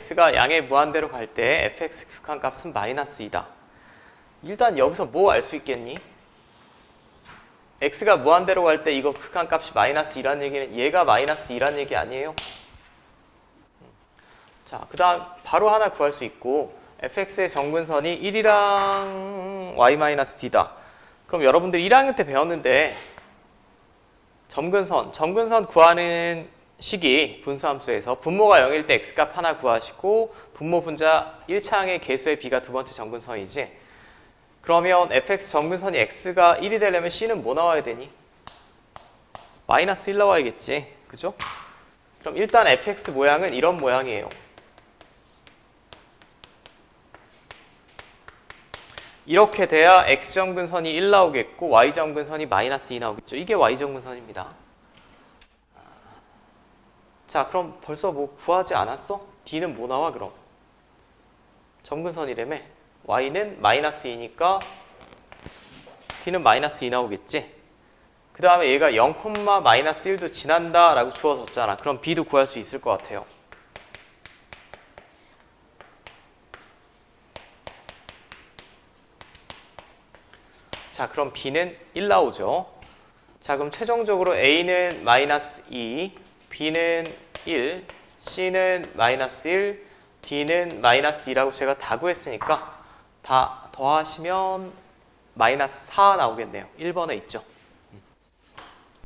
x가 양의 무한대로 갈 때 fx 극한 값은 마이너스 2다. 일단 여기서 뭐 알 수 있겠니? x가 무한대로 갈 때 이거 극한 값이 마이너스 2라는 얘기는 얘가 마이너스 2라는 얘기 아니에요? 자, 그 다음 바로 하나 구할 수 있고 fx의 정근선이 1이랑 y-d다. 그럼 여러분들 1학년 때 배웠는데 점근선, 점근선 구하는 식이 분수함수에서 분모가 0일 때 x값 하나 구하시고 분모 분자 1차항의 개수의 b가 두 번째 점근선이지. 그러면 fx 점근선이 x가 1이 되려면 c는 뭐 나와야 되니? 마이너스 1 나와야겠지. 그죠? 그럼 일단 fx 모양은 이런 모양이에요. 이렇게 돼야 x점근선이 1 나오겠고 y점근선이 마이너스 2 나오겠죠. 이게 y점근선입니다. 자, 그럼 벌써 뭐 구하지 않았어? d는 뭐 나와 그럼? 점근선이라며 y는 마이너스 2니까 d는 마이너스 2 나오겠지? 그 다음에 얘가 0, 마이너스 1도 지난다 라고 주어졌잖아. 그럼 b도 구할 수 있을 것 같아요. 자, 그럼 b는 1 나오죠. 자, 그럼 최종적으로 a는 마이너스 2, b는 1, c는 마이너스 1, d는 마이너스 2라고 제가 다 구했으니까 다 더하시면 마이너스 4 나오겠네요. 1번에 있죠.